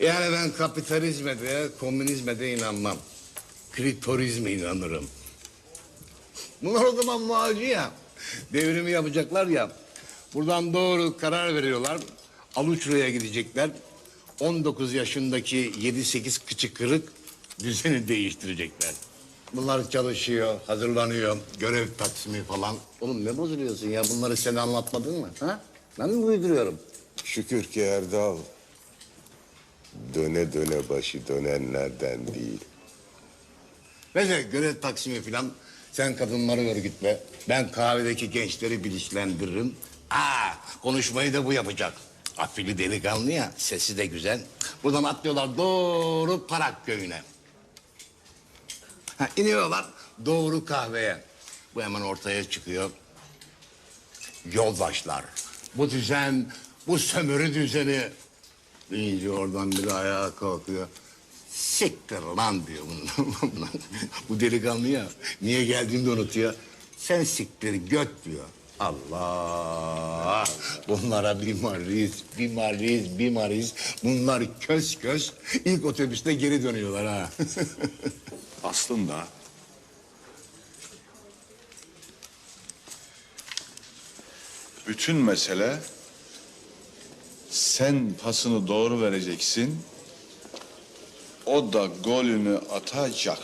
Yani ben kapitalizme de, komünizme de inanmam. Kritorizme inanırım. Bunlar o zaman muhalci ya. Devrimi yapacaklar ya. Buradan doğru karar veriyorlar. Aluçra'ya gidecekler. 19 yaşındaki 7-8 kıçı kırık düzeni değiştirecekler. Bunlar çalışıyor, hazırlanıyor, görev taksimi falan. Oğlum ne bozuluyorsun ya? Bunları sen anlatmadın mı? Ha? Ben mi uyduruyorum? Şükür ki Erdal döne döne başı dönenlerden değil. Mesela görev taksimi falan sen kadınları örgütle. Ben kahvedeki gençleri bilinçlendiririm. Aa, konuşmayı da bu yapacak. Afili delikanlı ya, sesi de güzel. Buradan atlıyorlar doğru Parak köyüne. Ha, iniyorlar doğru kahveye. Bu hemen ortaya çıkıyor. Yoldaşlar, bu düzen, bu sömürü düzeni. Deyince oradan biri ayağa kalkıyor. Siktir lan diyor bunu. Bu delikanlı ya. Niye geldiğini de unutuyor. Sen siktir göt diyor. Allah! Bunlara bir mariz, bir mariz, bir mariz. Bunlar köz köz ilk otobüste geri dönüyorlar ha. Aslında bütün mesele sen pasını doğru vereceksin. O da golünü atacak.